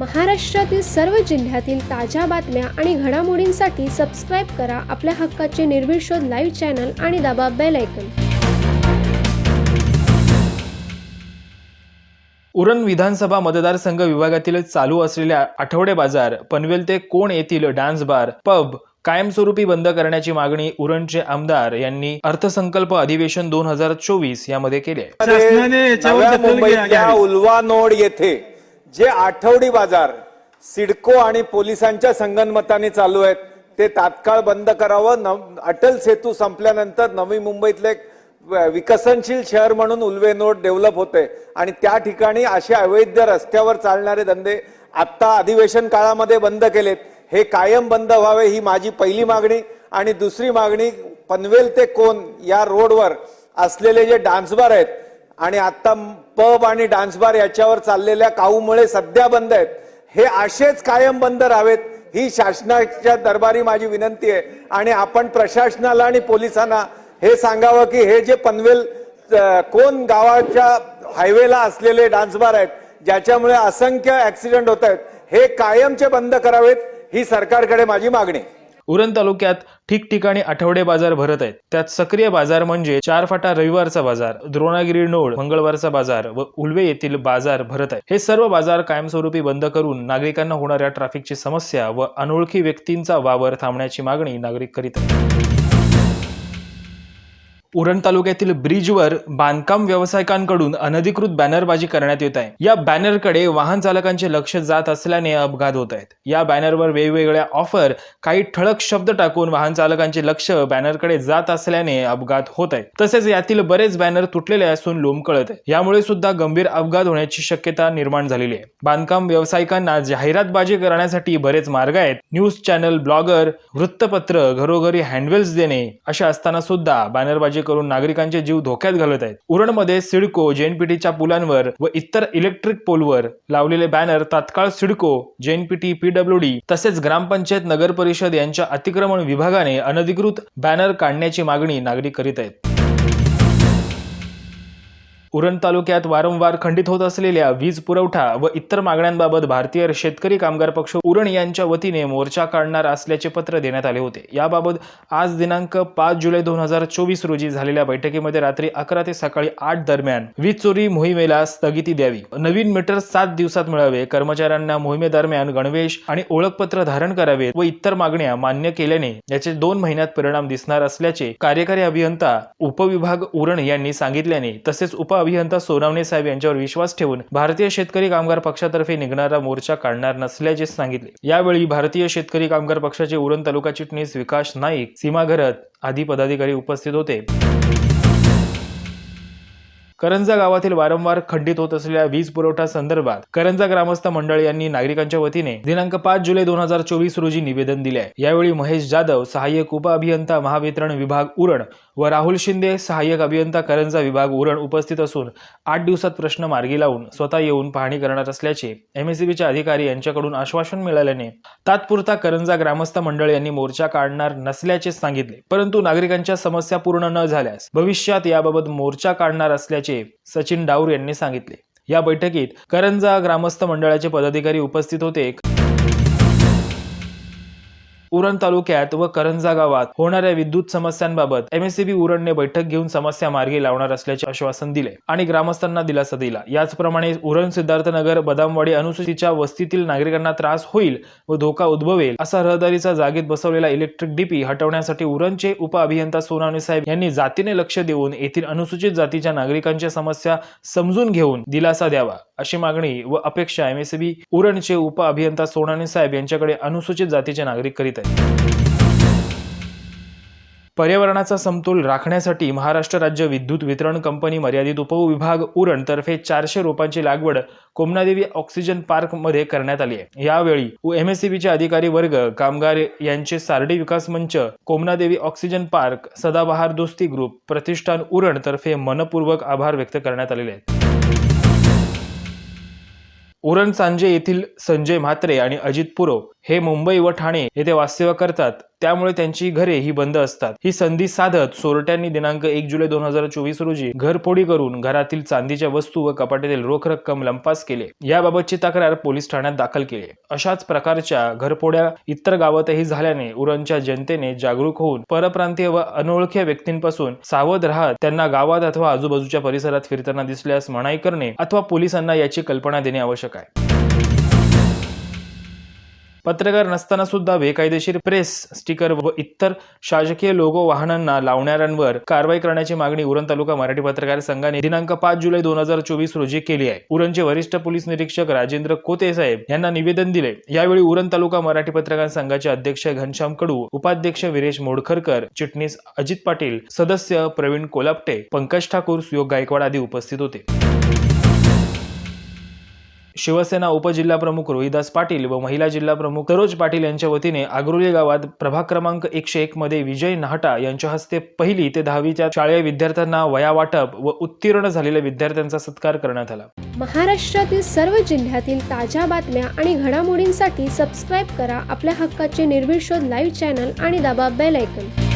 महाराष्ट्रातील सर्व जिल्ह्यातील ताज्या बातम्या आणि घडामोडींसाठी सबस्क्राईब करा आपल्या हक्काचे निर्भीड शोध लाईव्ह चॅनल आणि दाबा बेल ऐकन उरण विधानसभा मतदारसंघ विभागातील चालू असलेल्या आठवडे बाजार पनवेल ते कोण येथील डान्स बार पब कायमस्वरूपी बंद करण्याची मागणी उरणचे आमदार यांनी अर्थसंकल्प अधिवेशन दोन हजार चोवीस यामध्ये केली आहे. उल्वा नोड येथे जे आठवडी बाजार सिडको आणि पोलिसांच्या संगनमताने चालू आहेत ते तात्काळ बंद करावं. नव- अटल सेतू संपल्यानंतर नवी मुंबईतले एक विकसनशील शहर म्हणून उलवे नोट डेव्हलप होते. आणि त्या ठिकाणी असे अवैध रस्त्यावर चालणारे धंदे आत्ता अधिवेशन काळामध्ये बंद केलेत. हे कायम बंद व्हावे ही माझी पहिली मागणी. आणि दुसरी मागणी पनवेल ते कोण या रोडवर असलेले जे डान्सबार आहेत आणि आता पब आणि डान्स बार याच्यावर चाललेल्या काऊमुळे सध्या बंद आहेत हे असेच कायम बंद राहावेत ही शासनाच्या दरबारी माझी विनंती आहे आणि आपण प्रशासनाला आणि पोलिसांना हे सांगावं की हे जे पनवेल कोण गावाच्या हायवेला असलेले डान्स बार आहेत ज्याच्यामुळे असंख्य ऍक्सिडेंट होत आहेत हे कायमचे बंद करावेत ही सरकारकडे माझी मागणी आहे. उरण तालुक्यात ठिकठिकाणी आठवडे बाजार भरत आहेत. त्यात सक्रिय बाजार म्हणजे चार फाटा रविवारचा बाजार द्रोणागिरी नोड मंगळवारचा बाजार व उलवे येथील बाजार भरत आहे हे सर्व बाजार कायमस्वरूपी बंद करून नागरिकांना होणाऱ्या ट्रॅफिकची समस्या व अनोळखी व्यक्तींचा वावर थांबण्याची मागणी नागरिक करीत आहेत. उरण तालुक्यातील ब्रिजवर बांधकाम व्यावसायिकांकडून अनधिकृत बॅनरबाजी करण्यात येत आहे. या बॅनरकडे वाहन चालकांचे लक्ष जात असल्याने अपघात होत आहेत. या बॅनरवर वेगवेगळ्या ऑफर काही ठळक शब्द टाकून वाहन चालकांचे लक्ष बॅनरकडे जात असल्याने अपघात होत आहेत. तसेच यातील बरेच बॅनर तुटलेले असून लोंबकळत आहे यामुळे सुद्धा गंभीर अपघात होण्याची शक्यता निर्माण झालेली आहे. बांधकाम व्यावसायिकांना जाहिरातबाजी करण्यासाठी बरेच मार्ग आहेत. न्यूज चॅनल ब्लॉगर वृत्तपत्र घरोघरी हँडवेल्स देणे अशा असताना सुद्धा बॅनरबाजी करून नागरिकांचे जीव धोक्यात घालत आहेत? उरणमध्ये सिडको जेएनपीटीच्या पुलांवर व इतर इलेक्ट्रिक पोलवर लावलेले बॅनर तात्काळ सिडको जेएनपीटी पीडब्ल्यूडी तसेच ग्रामपंचायत नगर परिषद यांच्या अतिक्रमण विभागाने अनधिकृत बॅनर काढण्याची मागणी नागरिक करीत आहेत. उरण तालुक्यात वारंवार खंडित होत असलेल्या वीज पुरवठा व इतर मागण्यांबाबत भारतीय शेतकरी कामगार पक्ष उरण यांच्या वतीने मोर्चा काढणार असल्याचे पत्र देण्यात आले होते. याबाबत आज दिनांक पाच जुलै दोन हजार चोवीस रोजी झालेल्या बैठकीमध्ये रात्री अकरा ते सकाळी आठ दरम्यान वीज चोरी मोहिमेला स्थगिती द्यावी. नवीन मीटर सात दिवसात मिळावे. कर्मचाऱ्यांना मोहिमेदरम्यान गणवेश आणि ओळखपत्र धारण करावे व इतर मागण्या मान्य केल्याने याचे दोन महिन्यात परिणाम दिसणार असल्याचे कार्यकारी अभियंता उपविभाग उरण यांनी सांगितल्याने तसेच उप अभियंता सोनावणे साहेब यांच्यावर विश्वास ठेवून भारतीय शेतकरी कामगार पक्षातर्फे निघणारा मोर्चा काढणार नसल्याचे सांगितले. यावेळी भारतीय शेतकरी कामगार पक्षाचे उरण तालुका चिटणीस विकास नाईक सीमा घरत आदी पदाधिकारी उपस्थित होते. करंजा गावातील वारंवार खंडित होत असलेल्या वीज पुरवठा संदर्भात करंजा ग्रामस्थ मंडळ यांनी नागरिकांच्या वतीने दिनांक पाच जुलै दोन हजार चोवीस रोजी निवेदन दिले. आहे यावेळी महेश जाधव सहाय्यक उप अभियंता महावितरण विभाग उरण व राहुल शिंदे सहाय्यक अभियंता करंजा विभाग उरण उपस्थित असून आठ दिवसात प्रश्न मार्गी लावून स्वतः येऊन पाहणी करणार असल्याचे एमएससीबीचे अधिकारी यांच्याकडून आश्वासन मिळाल्याने तात्पुरता करंजा ग्रामस्थ मंडळ यांनी मोर्चा काढणार नसल्याचे सांगितले. परंतु नागरिकांच्या समस्या पूर्ण न झाल्यास भविष्यात याबाबत मोर्चा काढणार असल्याचे सचिन डाऊर यांनी सांगितले. या बैठकीत करंजा ग्रामस्थ मंडळाचे पदाधिकारी उपस्थित होते. उरण तालुक्यात व करंजा गावात होणाऱ्या विद्युत समस्यांबाबत एमएससीबी उरणने बैठक घेऊन समस्या मार्गी लावणार असल्याचे आश्वासन दिले आणि ग्रामस्थांना दिलासा दिला. याचप्रमाणे उरण सिद्धार्थनगर बदामवाडी अनुसूचितच्या वस्तीतील नागरिकांना त्रास होईल व धोका उद्भवेल असा रहदारीचा जागेत बसवलेला इलेक्ट्रिक डीपी हटवण्यासाठी उरणचे उपअभियंता सोनावणे साहेब यांनी जातीने लक्ष देऊन येथील अनुसूचित जातीच्या नागरिकांच्या समस्या समजून घेऊन दिलासा द्यावा. अशी मागणी व अपेक्षा एमएससीबी उरणचे उप अभियंता सोनाने साहेब यांच्याकडे अनुसूचित जातीचे नागरिक करीत आहेत. पर्यावरणाचा समतोल राखण्यासाठी महाराष्ट्र राज्य विद्युत वितरण कंपनी मर्यादित उपविभाग उरण तर्फे चारशे रोपांची लागवड कोमनादेवी ऑक्सिजन पार्कमध्ये करण्यात आली आहे. यावेळी एमएससीबीचे अधिकारी वर्ग कामगार यांचे सारडी विकास मंच कोमनादेवी ऑक्सिजन पार्क सदाबहार दोस्ती ग्रुप प्रतिष्ठान उरण तर्फे मनपूर्वक आभार व्यक्त करण्यात आलेले आहेत. उरण सांजे येथील संजय म्हात्रे आणि अजित पुरो हे मुंबई व ठाणे येथे वास्तव्य करतात. त्यामुळे त्यांची घरे ही बंद असतात. ही संधी साधत सोरट्यांनी दिनांक एक जुलै दोन हजार चोवीस रोजी घरफोडी करून घरातील चांदीच्या वस्तू व कपाटीतील रोख रक्कम लंपास केले. याबाबतची तक्रार पोलीस ठाण्यात दाखल केली. अशाच प्रकारच्या घरफोड्या इतर गावातही झाल्याने उरणच्या जनतेने जागरूक होऊन परप्रांतीय व अनोळख्या व्यक्तींपासून सावध राहत त्यांना गावात अथवा आजूबाजूच्या परिसरात फिरताना दिसल्यास मनाई करणे अथवा पोलिसांना याची कल्पना देणे आवश्यक आहे. पत्रकार नसताना सुद्धा बेकायदेशीर प्रेस स्टिकर व इतर शासकीय लोगो वाहनांना लावणाऱ्यांवर कारवाई करण्याची मागणी उरण तालुका मराठी पत्रकार संघाने दिनांक पाच जुलै दोन हजार चोवीस रोजी केली आहे. उरणचे वरिष्ठ पोलीस निरीक्षक राजेंद्र कोते साहेब यांना निवेदन दिले. यावेळी उरण तालुका मराठी पत्रकार संघाचे अध्यक्ष घनश्याम कडू उपाध्यक्ष विरेश मोडखरकर चिटणीस अजित पाटील सदस्य प्रवीण कोलापटे पंकज ठाकूर सुयोग गायकवाड आदी उपस्थित होते. शिवसेना उपजिल्हाप्रमुख रोहिदास पाटील व महिला जिल्हाप्रमुख सरोज पाटील यांच्या वतीने आग्रोली गावात प्रभाग क्रमांक एकशे एक मध्ये विजय नाहटा यांच्या हस्ते पहिली ते दहावीच्या शालेय विद्यार्थ्यांना वया वाटप व उत्तीर्ण झालेल्या विद्यार्थ्यांचा सत्कार करण्यात आला. महाराष्ट्रातील सर्व जिल्ह्यातील ताज्या बातम्या आणि घडामोडींसाठी सबस्क्राईब करा आपल्या हक्काचे निर्भीड शोध लाईव्ह चॅनल आणि दाबा बेल ऐकन